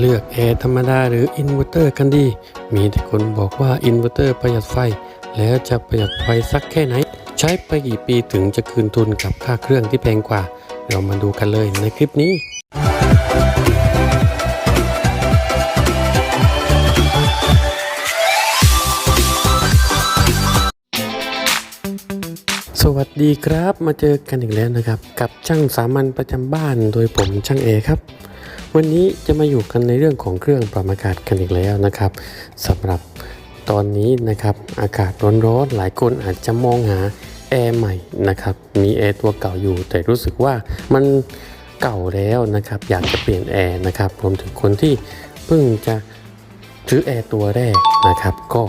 เลือกแอร์ธรรมดาหรืออินเวอร์เตอร์กันดี มีแต่คนบอกว่าอินเวอร์เตอร์ประหยัดไฟ แล้วจะประหยัดไฟสักแค่ไหน ใช้ไปกี่ปีถึงจะคืนทุนกับค่าเครื่องที่แพงกว่า เรามาดูกันเลยในคลิปนี้สวัสดีครับมาเจอกันอีกแล้วนะครับ กับช่างสามัญประจำบ้านโดยผมช่างเอครับ วันนี้จะมาอยู่กันในเรื่องของเครื่องปรับอากาศกันอีกแล้วนะครับสำหรับตอนนี้นะครับอากาศร้อนๆหลายคนอาจจะมองหาแอร์ใหม่นะครับมีแอร์ตัวเก่าอยู่ แต่รู้สึกว่ามันเก่าแล้วนะครับอยากจะเปลี่ยนแอร์นะครับรวมถึงคนที่เพิ่งจะซื้อแอร์ตัวแรกนะครับก็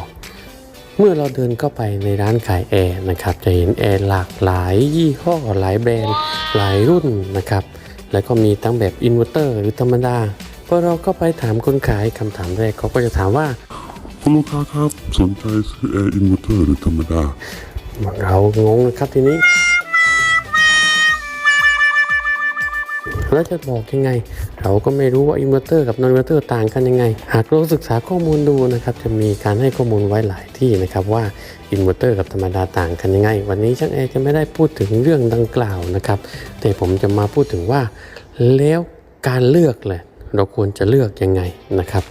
เมื่อเราเดินเข้าไปในร้านขายแอร์นะครับจะเห็นแอร์หลากหลายยี่ห้อหลายแบรนด์หลายรุ่นนะครับ แล้วก็มีทั้งแบบอินเวอร์เตอร์หรือธรรมดาพอเราก็ไปถามคนขายคำถามแรกเขาก็จะถามว่าคุณลูกค้าครับสนใจซื้อแอร์อินเวอร์เตอร์หรือธรรมดา เรางงนะครับทีนี้ แล้วจะบอกยังไง เราก็ไม่รู้ว่าอินเวอร์เตอร์กับนอนอินเวอร์เตอร์ต่างกันยังไง หากเราศึกษาข้อมูลดูนะครับจะมีการให้ข้อมูลไว้หลายที่นะครับว่าอินเวอร์เตอร์กับธรรมดาต่างกันยังไง วันนี้ช่างแอร์จะไม่ได้พูดถึงเรื่องดังกล่าวนะครับแต่ผมจะมาพูดถึงว่า แล้วการเลือกแหละเราควรจะเลือกยังไงนะครับ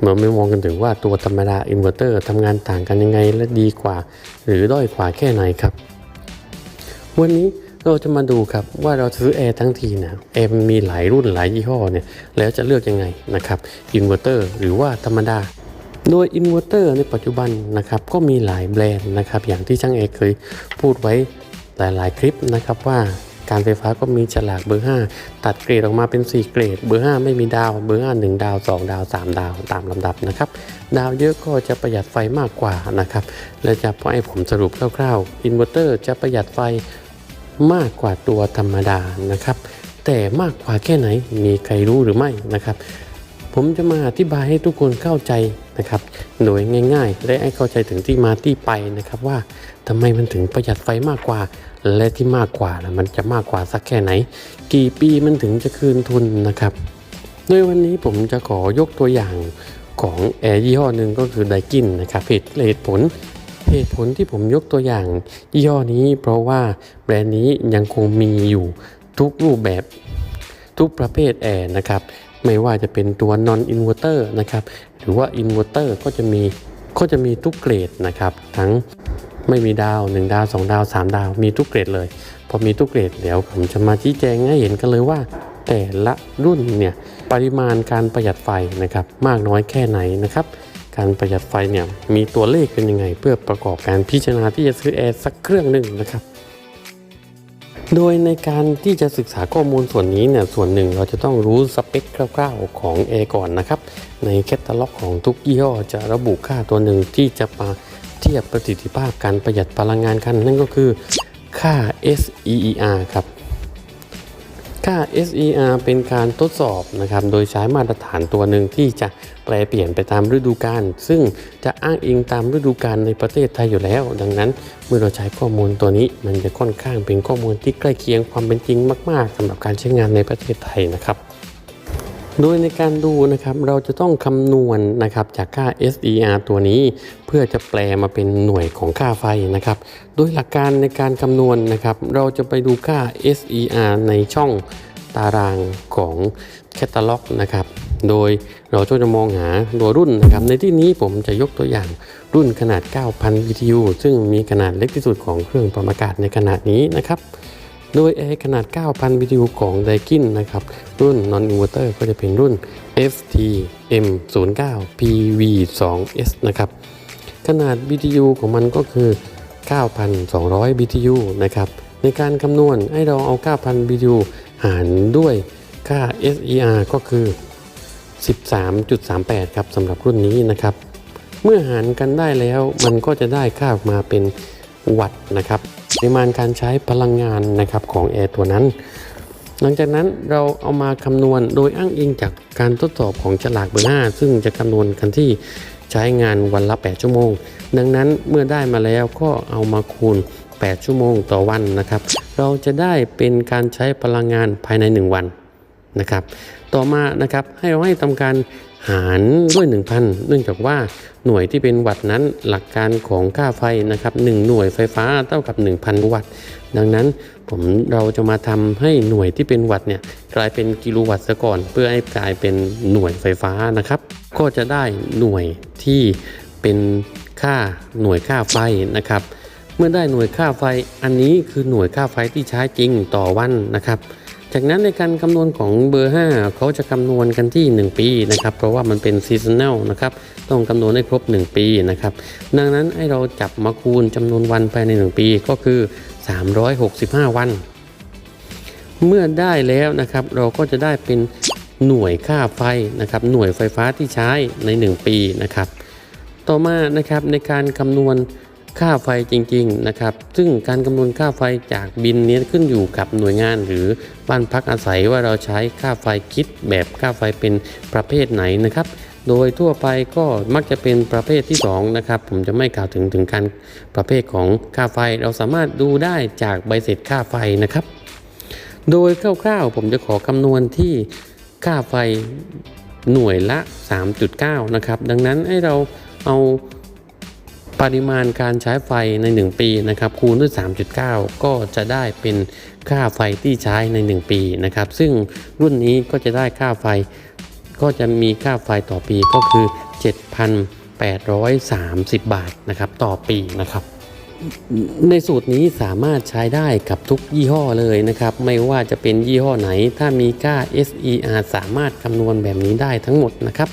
เมื่อไม่มองกันถึงว่าตัวธรรมดาอินเวอร์เตอร์ทำงานต่างกันยังไงและดีกว่า หรือด้อยกว่าแค่ไหนครับ วันนี้ เราจะมาดูครับว่าเราซื้อแอร์ทั้งทีนะแอร์มันมีหลายรุ่นหลายยี่ห้อเนี่ยแล้วจะเลือกยังไงนะครับอินเวอร์เตอร์หรือว่าธรรมดา โดยอินเวอร์เตอร์ในปัจจุบันนะครับก็มีหลายแบรนด์นะครับอย่างที่ช่างเอกเคยพูดไว้หลาย ๆ คลิปนะครับว่าการไฟฟ้าก็มีฉลากเบอร์ 5 ตัดเกรดออกมาเป็น 4 เกรด เบอร์ 5 ไม่มีดาว เบอร์ 5 1 ดาว 2 ดาว 3 ดาวตามลำดับนะครับ ดาวเยอะก็จะประหยัดไฟมากกว่านะครับ และจะพอให้ผมสรุปคร่าวๆ อินเวอร์เตอร์จะประหยัดไฟ มากกว่าตัวธรรมดานะครับ แต่มากกว่าแค่ไหนมีใครรู้หรือไม่นะครับ ผมจะมาอธิบายให้ทุกคนเข้าใจนะครับโดยง่าย ๆ และให้เข้าใจถึงที่มาที่ไปนะครับว่าทำไมมันถึงประหยัดไฟมากกว่า และที่มากกว่าล่ะมันจะมากกว่าสักแค่ไหน กี่ปีมันถึงจะคืนทุนนะครับโดยวันนี้ผมจะขอยกตัวอย่างของแอร์ยี่ห้อหนึ่งก็คือไดกินนะครับเหตุผล เหตุผลที่ผมยกตัวอย่างยี่ห้อนี้ เพราะว่าแบรนด์นี้ยังคงมีอยู่ทุกรูปแบบทุกประเภทแอร์นะครับ ไม่ว่าจะเป็นตัวนอนอินเวอร์เตอร์นะครับ หรือว่าอินเวอร์เตอร์ก็จะมีก็จะมีทุกเกรดนะครับ ทั้งไม่มีดาว 1 ดาว 2 ดาว 3 ดาว มีทุกเกรดเลย พอมีทุกเกรดเดี๋ยวผมจะมาชี้แจงให้เห็นกันเลยว่า แต่ละรุ่นเนี่ยปริมาณการประหยัดไฟนะครับ มากน้อยแค่ไหนนะครับ การประหยัดไฟเนี่ยมีตัวเลขเป็นยังไง เพื่อประกอบการพิจารณาที่จะซื้อแอร์สักเครื่องหนึ่งนะครับ โดยในการที่จะศึกษาข้อมูลส่วนนี้เนี่ยส่วนหนึ่งเราจะต้องรู้สเปคคร่าวๆของแอร์ก่อนนะครับ ในแคตตาล็อกของทุกยี่ห้อจะระบุค่าตัวหนึ่งที่จะมาเทียบประสิทธิภาพการประหยัดพลังงานกันนั่นก็คือค่า SEER ครับ ค่า SER เป็นการทดสอบนะครับ โดยใช้มาตรฐานตัวหนึ่งที่จะแปลเปลี่ยนไปตามฤดูกาล ซึ่งจะอ้างอิงตามฤดูกาลในประเทศไทยอยู่แล้ว ดังนั้นเมื่อเราใช้ข้อมูลตัวนี้ มันจะค่อนข้างเป็นข้อมูลที่ใกล้เคียงความเป็นจริงมาก ๆสำหรับการใช้งานในประเทศไทยนะครับ โดยในการดูนะครับเราจะต้องคำนวณนะครับจากค่า SER ตัวนี้ เพื่อจะแปลมาเป็นหน่วยของค่าไฟนะครับ โดยหลักการในการคำนวณนะครับ เราจะไปดูค่า SER ในช่องตารางของแคตตาล็อกนะครับ โดยเราจะมองหาตัวรุ่นนะครับ ในที่นี้ผมจะยกตัวอย่างรุ่นขนาด 9,000 BTU ซึ่งมีขนาดเล็กที่สุดของเครื่องปรับอากาศในขนาดนี้นะครับ โดยแอร์ขนาด 9,000 BTU ของ d a i k i n นะครับ รุ่น Non Inverter ก็จะเป็นรุ่น STM09 PV2S นะครับ ขนาด BTU ของมันก็คือ 9,200 BTU นะครับ ในการคำนวณให้เราเอา 9,000 BTU หารด้วยค่า SER ก็คือ 13.38 ครับสำหรับรุ่นนี้นะครับ เมื่อหารกันได้แล้วมันก็จะได้ค่าออกมาเป็นวัตต์นะครับ ปริมาณการใช้พลังงานนะครับของแอร์ตัวนั้น หลังจากนั้นเราเอามาคำนวณโดยอ้างอิงจากการทดสอบของฉลากเบอร์5ซึ่งจะคำนวณกันที่ใช้งานวันละ 8 ชั่วโมง ดังนั้นเมื่อได้มาแล้วก็เอามาคูณ 8 ชั่วโมงต่อวันนะครับ เราจะได้เป็นการใช้พลังงานภายใน 1 วันนะครับตต่อมานะครับให้เราให้ทำการ หารด้วย 1,000 เนื่องจากว่าหน่วยที่เป็นวัตต์นั้นหลักการของค่าไฟนะครับ1หน่วยไฟฟ้าเท่ากับ 1,000 วัตต์ ดังนั้นผมเราจะมาทำให้หน่วยที่เป็นวัตต์เนี่ยกลายเป็นกิโลวัตต์ซะก่อน เพื่อให้กลายเป็นหน่วยไฟฟ้านะครับ ก็จะได้หน่วยที่เป็นค่าหน่วยค่าไฟนะครับ เมื่อได้หน่วยค่าไฟอันนี้คือหน่วยค่าไฟที่ใช้จริงต่อวันนะครับ จากนั้นในการคำนวณของเบอร์ 5 เขาจะคำนวณกันที่ 1 ปีนะครับ เพราะว่ามันเป็นซีซันแนลนะครับ ต้องคำนวณให้ครบ 1 ปีนะครับ ดังนั้นให้เราจับมาคูณจำนวนวันภายใน 1 ปีก็คือ 365 วัน เมื่อได้แล้วนะครับ เราก็จะได้เป็นหน่วยค่าไฟนะครับ หน่วยไฟฟ้าที่ใช้ใน 1 ปีนะครับ ต่อมานะครับในการคำนวณ ค่าไฟจริงๆนะครับ ซึ่งการคำนวณค่าไฟจากบินนี้ขึ้นอยู่กับหน่วยงานหรือบ้านพักอาศัยว่าเราใช้ค่าไฟคิดแบบค่าไฟเป็นประเภทไหนนะครับ โดยทั่วไปก็มักจะเป็นประเภทที่2นะครับ ผมจะไม่กล่าวถึงถึงการประเภทของค่าไฟ เราสามารถดูได้จากใบเสร็จค่าไฟนะครับ โดยคร่าวๆผมจะขอคำนวณที่ค่าไฟหน่วยละ 3.9 นะครับ ดังนั้นให้เราเอา ปริมาณการใช้ไฟใน 1 ปีนะครับคูณด้วย 3.9 ก็จะได้เป็นค่าไฟที่ใช้ใน 1 ปีนะครับซึ่งรุ่นนี้ก็จะได้ค่าไฟ ก็จะมีค่าไฟต่อปีก็คือ 7,830 บาทนะครับต่อปีนะครับ ในสูตรนี้สามารถใช้ได้กับทุกยี่ห้อเลยนะครับ ไม่ว่าจะเป็นยี่ห้อไหน ถ้ามีค่า SER สามารถคำนวณแบบนี้ได้ทั้งหมดนะครับ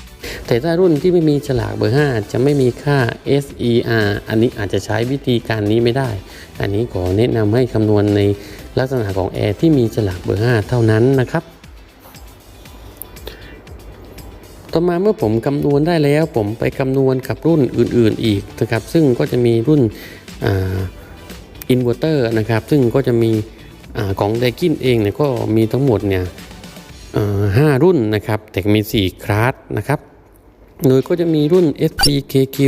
แต่ถ้ารุ่นที่ไม่มีฉลากเบอร์ 5 จะไม่มีค่า SER อันนี้อาจจะใช้วิธีการนี้ไม่ได้ อันนี้ขอแนะนำให้คำนวณในลักษณะของแอร์ที่มีฉลากเบอร์ 5 เท่านั้นนะครับต่อมาเมื่อผมคำนวณได้แล้วผมไปคำนวณกับรุ่นอื่นๆอีกนะครับซึ่งก็จะมีรุ่น อินเวอร์เตอร์นะครับ ซึ่งก็จะมีอของไดกินเองเนี่ยก็มีทั้งหมดเนี่ยห้ารุ่นนะครับ แต่มี 4 คลาสนะครับ โดยก็จะมีรุ่น SPKQ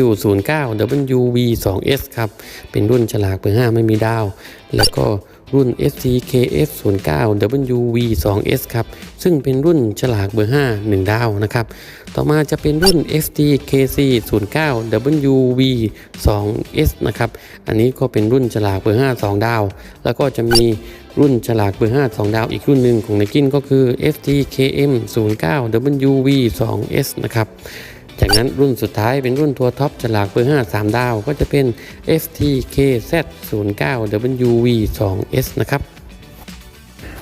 09 WV 2S ครับ เป็นรุ่นฉลากเบอร์5ไม่มีดาว แล้วก็รุ่น SCKF 09 WV 2S ครับ ซึ่งเป็นรุ่นฉลากเบอร์ 5 1 ดาวนะครับ ต่อมาจะเป็นรุ่น STKC 09 WV 2S นะครับ อันนี้ก็เป็นรุ่นฉลากเบอร์ 5 2 ดาว แล้วก็จะมีรุ่นฉลากเบอร์ 5 2 ดาวอีกรุ่นหนึ่งของในกินก็คือ STKM 09 WV 2S นะครับจากนั้นรุ่นสุดท้ายเป็นรุ่นทัวท็อปฉลากเบอร์ 5 3 ดาว ก็จะเป็น FTKZ 09 WV 2S นะครับ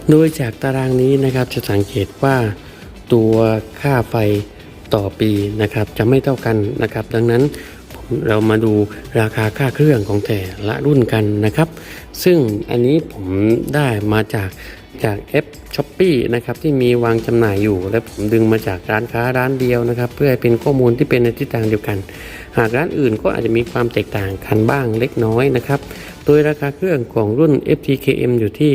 โดยจากตารางนี้นะครับจะสังเกตว่าตัวค่าไฟ ต่อปีนะครับจะไม่เท่ากันนะครับ ดังนั้นเรามาดูราคาค่าเครื่องของแต่ละรุ่นกันนะครับ ซึ่งอันนี้ผมได้มาจากจากแอปช้อปปีนะครับที่มีวางจำหน่ายอยู่ และผมดึงมาจากร้านค้าร้านเดียวนะครับ เพื่อให้เป็นข้อมูลที่เป็นในทิศทางเดียวกัน หากร้านอื่นก็อาจจะมีความแตกต่างกันบ้างเล็กน้อยนะครับ โดยราคาเครื่องของรุ่น FTKM อยู่ที่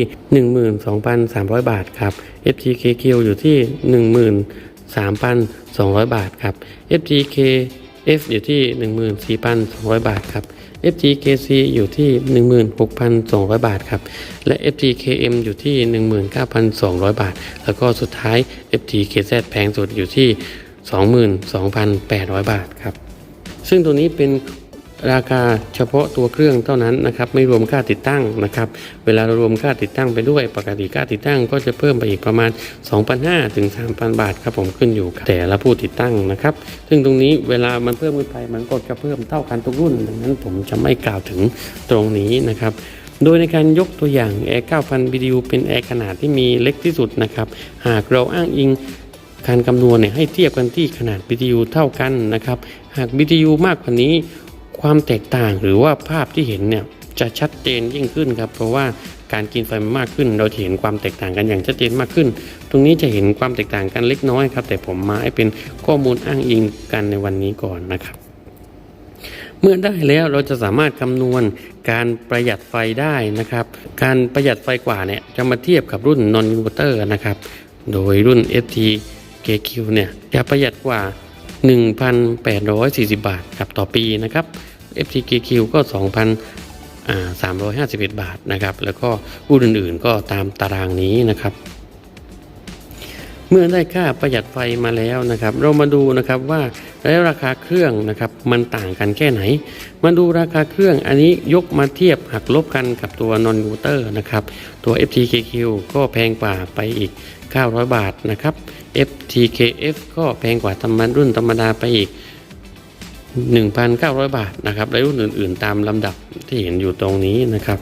12,300 บาทครับ FTKQ อยู่ที่ 3,200 บาทครับ FTKF อยู่ที่ 14,200 บาทครับ FTKC อยู่ที่ 16,200 บาทครับ และ FTKM อยู่ที่ 19,200 บาท แล้วก็สุดท้าย FTKZ แพงสุดอยู่ที่ 22,800 บาทครับ ซึ่งตัวนี้เป็น ราคาเฉพาะตัวเครื่องเท่านั้นนะครับไม่รวมค่าติดตั้งนะครับ เวลาเรารวมค่าติดตั้งไปด้วยปกติค่าติดตั้งก็จะเพิ่มไปอีกประมาณ 2,500ถึง3,000 บาทครับผมขึ้นอยู่กับแต่ละผู้ติดตั้งนะครับ ซึ่งตรงนี้เวลามันเพิ่มขึ้นไปมันก็จะเพิ่มเท่ากันทุกรุ่นดังนั้นผมจะไม่กล่าวถึงตรงนี้นะครับโดยในการยกตัวอย่างแอร์ 9,000 BTU เป็นแอร์ขนาดที่มีเล็กที่สุดนะครับ หากเราอ้างอิงการคำนวณเนี่ยให้เทียบกันที่ขนาด BTU เท่ากันนะครับ หาก BTU มากกว่านี้ ความแตกต่างหรือว่าภาพที่เห็นเนี่ยจะชัดเจนยิ่งขึ้นครับเพราะว่าการกินไฟมากขึ้น เราเห็นความแตกต่างกันอย่างชัดเจนมากขึ้น ตรงนี้จะเห็นความแตกต่างกันเล็กน้อยครับ แต่ผมมาให้เป็นข้อมูลอ้างอิงกันในวันนี้ก่อนนะครับ เมื่อได้แล้วเราจะสามารถคำนวณการประหยัดไฟได้นะครับ การประหยัดไฟกว่าเนี่ยจะมาเทียบกับรุ่น non inverter นะครับ โดยรุ่น ST KQ เนี่ยจะประหยัดกว่า 1,840 บาทครับต่อปีนะครับ FTKQ ก็ 2,351 บาทนะครับ แล้วก็รุ่นอื่นๆก็ตามตารางนี้นะครับ เมื่อได้ค่าประหยัดไฟมาแล้วนะครับ เรามาดูนะครับว่าแล้วราคาเครื่องนะครับมันต่างกันแค่ไหน มาดูราคาเครื่องอันนี้ยกมาเทียบหักลบกันกับตัวนอนยูเตอร์นะครับ ตัว FTKQ ก็แพงกว่าไปอีก 900 บาทนะครับ FTKF ก็แพงกว่าธรรมดารุ่นธรรมดาไปอีก 1,900 บาทนะครับและรุ่นอื่น ๆ ตามลำดับที่เห็นอยู่ตรงนี้นะครับ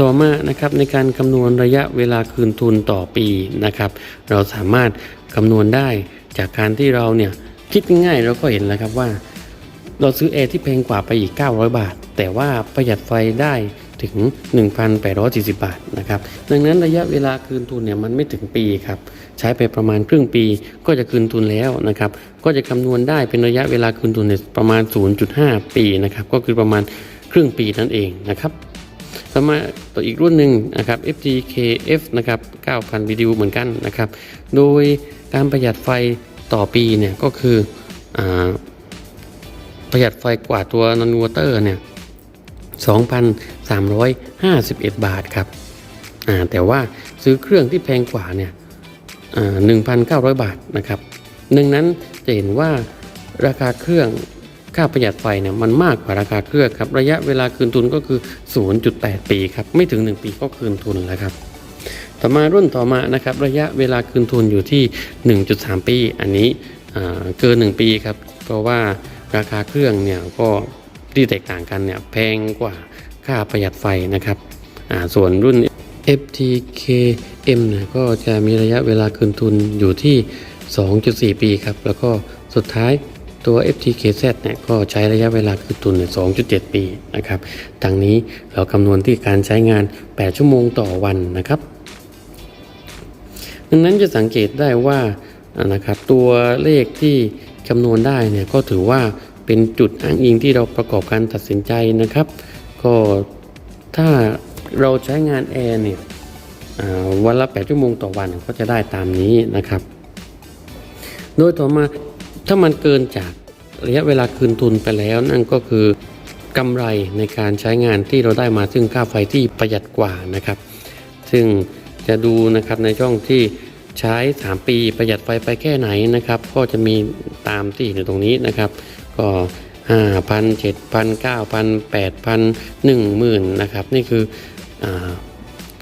ต่อมานะครับในการคำนวณระยะเวลาคืนทุนต่อปีนะครับ เราสามารถคำนวณได้จากการที่เราเนี่ยคิดง่ายเราก็เห็นแล้วครับว่า เราซื้อแอร์ที่แพงกว่าไปอีก 900 บาท แต่ว่าประหยัดไฟได้ ถึง 1,840 บาทนะครับดังนั้นระยะเวลาคืนทุนเนี่ยมันไม่ถึงปีครับใช้ไปประมาณครึ่งปีก็จะคืนทุนแล้วนะครับก็จะคำนวณได้เป็นระยะเวลาคืนทุนเนี่ยประมาณ 0.5 ปีนะครับก็คือประมาณครึ่งปีนั่นเองนะครับต่อมาตัวอีกรุ่นหนึ่งนะครับ FGKF นะครับ9,000 BTU เหมือนกันนะครับโดยการประหยัดไฟต่อปีเนี่ยก็คืออประหยัดไฟกว่าตัวนอนวอเตอร์เนี่ย 2,351 บาทครับแต่ว่าซื้อเครื่องที่แพงกว่าเนี่ย1,900 บาทนะครับดังนั้นจะเห็นว่าราคาเครื่องค่าประหยัดไฟเนี่ยมันมากกว่าราคาเครื่องครับ ระยะเวลาคืนทุนก็คือ 0.8 ปีครับ ไม่ถึง 1 ปีก็คืนทุนแล้วครับ ต่อมารุ่นต่อมานะครับ ระยะเวลาคืนทุนอยู่ที่ 1.3 ปี อันนี้เกิน 1 ปีครับเพราะว่าราคาเครื่องเนี่ยก็ ที่แตกต่างกันเนี่ยแพงกว่าค่าประหยัดไฟนะครับอ่าส่วนรุ่น FTKM เนี่ยก็จะมีระยะเวลาคืนทุนอยู่ที่ 2.4 ปีครับ แล้วก็สุดท้ายตัว FTKZ เนี่ยก็ใช้ระยะเวลาคืนทุนเนี่ย2.7 ปีนะครับดังนี้เราคำนวณที่การใช้งาน 8 ชั่วโมงต่อวันนะครับ ดังนั้นจะสังเกตได้ว่านะครับตัวเลขที่คำนวณได้เนี่ยก็ถือว่า เป็นจุดอ้างอิงที่เราประกอบการตัดสินใจนะครับ ก็ถ้าเราใช้งานแอร์เนี่ยวันละ 8 ชั่วโมงต่อวันก็จะได้ตามนี้นะครับ โดยต่อมาถ้ามันเกินจากระยะเวลาคืนทุนไปแล้ว นั่นก็คือกำไรในการใช้งานที่เราได้มาซึ่งค่าไฟที่ประหยัดกว่านะครับ ซึ่งจะดูนะครับในช่องที่ใช้ 3 ปีประหยัดไฟไปแค่ไหนนะครับ ก็จะมีตามที่อยู่ตรงนี้นะครับ ก็5,000 7,000 9,000 8,000 10,000นะครับ นี่คืออ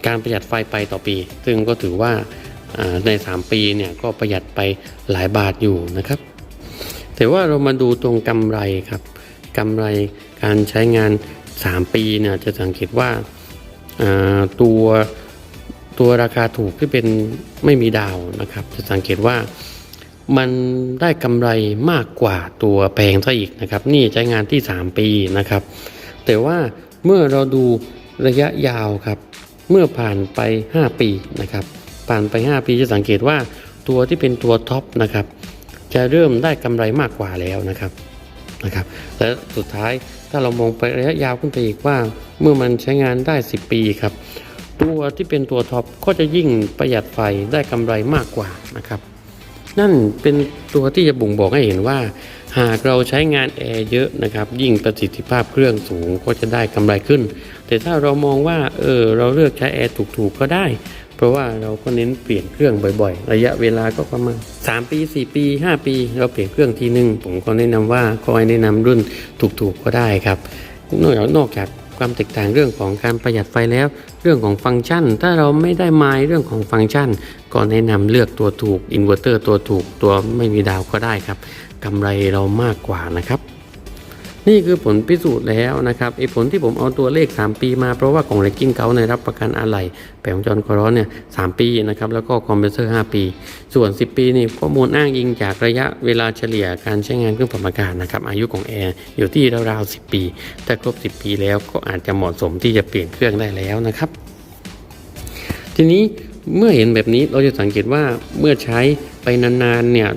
การประหยัดไฟไปต่อปี ซึ่งก็ถือว่าอ่าใน 3 ปีเนี่ยก็ประหยัดไปหลายบาทอยู่นะครับ แต่ว่าเรามาดูตรงกำไรครับกำไรการใช้งาน 3 ปีเนี่ยจะสังเกตว่าอ่าตัวตัวราคาถูกที่เป็นไม่มีดาวนะครับ จะสังเกตว่า มันได้กำไรมากกว่าตัวแพงซะอีกนะครับ นี่ใช้งานที่ 3 ปีนะครับ แต่ว่าเมื่อเราดูระยะยาวครับ เมื่อผ่านไป 5 ปีนะครับ ผ่านไป 5 ปีจะสังเกตว่าตัวที่เป็นตัวท็อปนะครับ จะเริ่มได้กำไรมากกว่าแล้วนะครับนะครับ และสุดท้ายถ้าเรามองไประยะยาวขึ้นไปอีกว่า เมื่อมันใช้งานได้ 10 ปีครับ ตัวที่เป็นตัวท็อปก็จะยิ่งประหยัดไฟได้กำไรมากกว่านะครับ นั่นเป็นตัวที่จะบ่งบอกให้เห็นว่า หากเราใช้งานแอร์เยอะนะครับ ยิ่งประสิทธิภาพเครื่องสูงก็จะได้กำไรขึ้น แต่ถ้าเรามองว่าเออเราเลือกใช้แอร์ถูกๆก็ได้ เพราะว่าเราก็เน้นเปลี่ยนเครื่องบ่อยๆ ระยะเวลาก็ประมาณ 3 ปี 4 ปี 5 ปี เราเปลี่ยนเครื่องทีนึง ผมก็แนะนำว่าก็ให้แนะนำรุ่นถูกๆก็ได้ครับนอกจากนอกจาก ความแตกต่างเรื่องของการประหยัดไฟแล้ว เรื่องของฟังก์ชัน ถ้าเราไม่ได้ไมายเรื่องของฟังก์ชัน ก็แนะนำเลือกตัวถูกอินเวอร์เตอร์ตัวถูกตัวไม่มีดาวก็ได้ครับกำไรเรามากกว่านะครับ นี่คือผลพิสูจน์แล้วนะครับไอ้ผลที่ผมเอาตัวเลข 3 ปีมาเพราะว่าของ r ร c กิ้งเขาในรับประกันอะไหล่แผงวงจรคอร้อนเนี่ยสปีนะครับแล้วก็คอมเพรสเซอร์ 5 ปี ส่วน 10 ปีนี่ข้อมูลอ้างอิงจากระยะเวลาเฉลี่ยการใช้งานเครื่องปรับอากาศนะครับอายุของแอร์อยู่ที่ราวๆ10 ปี ถ้าครบ 10 ปีแล้วก็อาจจะเหมาะสมที่จะเปลี่ยนเครื่องได้แล้วนะครับ ทีนี้เมื่อเห็นแบบนี้เราจะสังเกตว่าเมื่อใช้ไปนานๆเนี่ย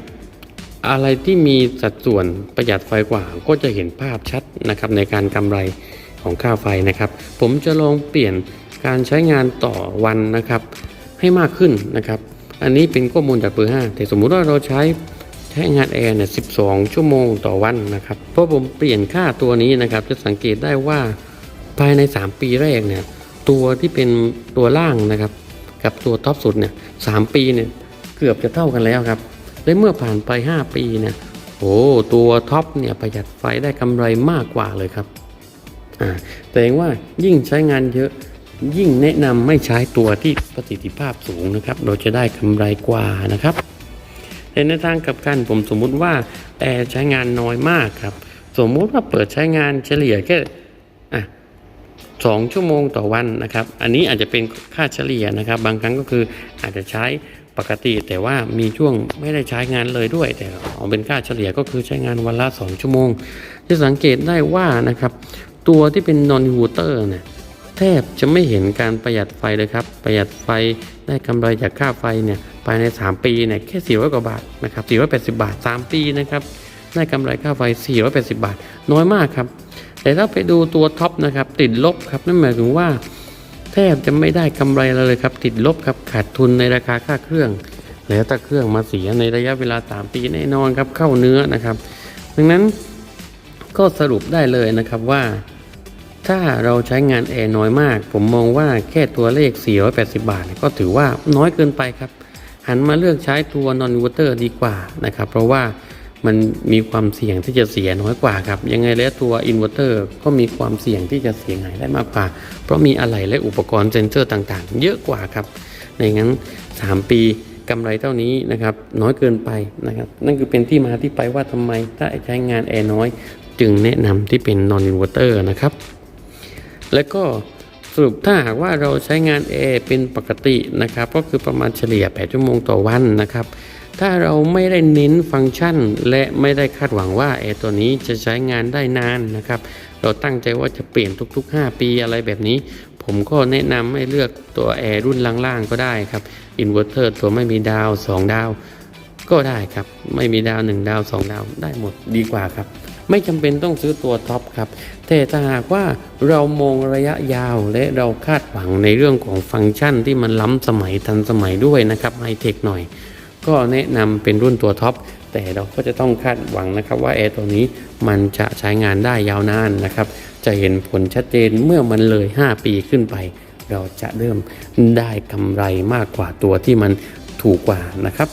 อะไรที่มีสัดส่วนประหยัดไฟกว่าก็จะเห็นภาพชัดนะครับในการกำไรของค่าไฟนะครับ ผมจะลองเปลี่ยนการใช้งานต่อวันนะครับให้มากขึ้นนะครับ อันนี้เป็นข้อมูลจากเบอร์5แต่สมมุติว่าเราใช้ใช้งานแอร์เนี่ย12 ชั่วโมงต่อวันนะครับเพราะผมเปลี่ยนค่าตัวนี้นะครับ จะสังเกตได้ว่าภายใน 3 ปีแรกเนี่ยตัวที่เป็นตัวล่างนะครับ กับตัวท็อปสุดเนี่ยสามปีเนี่ยเกือบจะเท่ากันแล้วครับ และเมื่อผ่านไป 5 ปีเนี่ยโอ้ตัวท็อปเนี่ยประหยัดไฟได้กำไรมากกว่าเลยครับอ่าแต่เองว่ายิ่งใช้งานเยอะยิ่งแนะนำไม่ใช้ตัวที่ประสิทธิภาพสูงนะครับ เราจะได้กำไรกว่านะครับแต่ในทางกับกันผมสมมุติว่าแอร์ใช้งานน้อยมากครับ สมมุติว่าเปิดใช้งานเฉลี่ยแค่สองชั่วโมงต่อวันนะครับ อันนี้อาจจะเป็นค่าเฉลี่ยนะครับ บางครั้งก็คืออาจจะใช้ ปกติ แต่ว่ามีช่วงไม่ได้ใช้งานเลยด้วย แต่เอาเป็นค่าเฉลี่ยก็คือใช้งานวันละ 2 ชั่วโมง จะสังเกตได้ว่านะครับ ตัวที่เป็น non inverter เนี่ยแทบจะไม่เห็นการประหยัดไฟเลยครับ ประหยัดไฟได้กำไรจากค่าไฟเนี่ยภายใน 3 ปีเนี่ยแค่ 400 กว่าบาทนะครับ480 บาท 3 ปีนะครับได้กำไรค่าไฟ 480 บาท น้อยมากครับ แต่ถ้าไปดูตัวท็อปนะครับติดลบครับนั่นหมายถึงว่า แทบจะไม่ได้กำไรเลยครับ ติดลบครับขาดทุนในราคาค่าเครื่อง แล้วถ้าเครื่องมาเสียในระยะเวลา 3 ปีแน่นอนครับเข้าเนื้อนะครับ ดังนั้นก็สรุปได้เลยนะครับว่า ถ้าเราใช้งานแอร์น้อยมาก ผมมองว่าแค่ตัวเลข 480 บาท ก็ถือว่าน้อยเกินไปครับ หันมาเลือกใช้ตัว non inverter ดีกว่านะครับ เพราะว่า มันมีความเสี่ยงที่จะเสียน้อยกว่าครับ ยังไงแล้วตัว inverter ก็มีความเสี่ยงที่จะเสียหายได้มากกว่า เพราะมีอะไหล่และอุปกรณ์เซนเซอร์ต่างๆ เยอะกว่าครับ ในงั้น 3 ปีกำไรเท่านี้นะครับน้อยเกินไปนะครับ นั่นคือเป็นที่มาที่ไปว่าทำไมถ้าใช้งานแอร์น้อย จึงแนะนำที่เป็น non inverter นะครับ แล้วก็สรุปถ้าหากว่าเราใช้งานแอร์เป็นปกตินะครับ ก็คือประมาณเฉลี่ย 8 ชั่วโมงต่อวันนะครับ ถ้าเราไม่ได้เน้นฟังก์ชัน และไม่ได้คาดหวังว่าแอร์ตัวนี้จะใช้งานได้นานนะครับ เราตั้งใจว่าจะเปลี่ยนทุก ๆ 5 ปีอะไรแบบนี้ ผมก็แนะนำให้เลือกตัวแอร์รุ่นล่างๆก็ได้ครับอินเวอร์เตอร์ตัวไม่มีดาว 2 ดาว ก็ได้ครับ ไม่มีดาว 1 ดาว 2 ดาว ได้หมดดีกว่าครับ ไม่จำเป็นต้องซื้อตัวท็อปครับ แต่ถ้าหากว่าเรามองระยะยาวและเราคาดหวังในเรื่องของฟังก์ชันที่มันล้ำสมัยทันสมัยด้วยนะครับไฮเทคหน่อย ก็แนะนำเป็นรุ่นตัวท็อปแต่เราก็จะต้องคาดหวังนะครับว่าแอร์ตัวนี้มันจะใช้งานได้ยาวนานนะครับ จะเห็นผลชัดเจนเมื่อมันเลย 5 ปีขึ้นไป เราจะเริ่มได้กำไรมากกว่าตัวที่มันถูกกว่านะครับ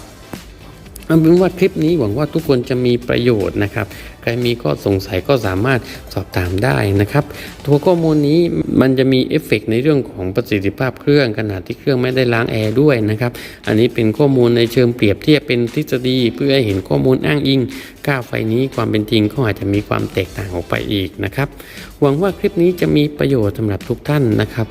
เอาเป็นว่าคลิปนี้หวังว่าทุกคนจะมีประโยชน์นะครับ ใครมีข้อสงสัยก็สามารถสอบถามได้นะครับ ตัวข้อมูลนี้มันจะมีเอฟเฟกต์ในเรื่องของประสิทธิภาพเครื่องขนาดที่เครื่องไม่ได้ล้างแอร์ด้วยนะครับ อันนี้เป็นข้อมูลในเชิงเปรียบเทียบเป็นทฤษฎีเพื่อให้เห็นข้อมูลอ้างอิงค่าไฟนี้ความเป็นจริงก็อาจจะมีความแตกต่างออกไปอีกนะครับ หวังว่าคลิปนี้จะมีประโยชน์สำหรับทุกท่านนะครับ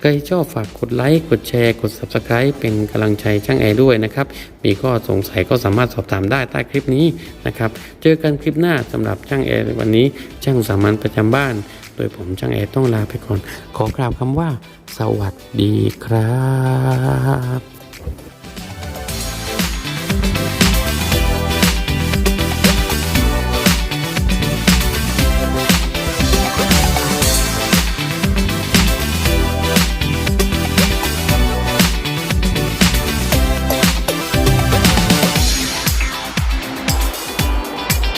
ใครชอบฝากกดไลค์ กดแชร์ กด Subscribe เป็นกำลังใจช่างแอร์ด้วยนะครับ มีข้อสงสัยก็สามารถสอบถามได้ใต้คลิปนี้นะครับ เจอกันคลิปหน้าสำหรับช่างแอร์วันนี้ช่างสามัญประจำบ้าน โดยผมช่างแอร์ต้องลาไปก่อน ขอกล่าวคำว่า สวัสดีครับ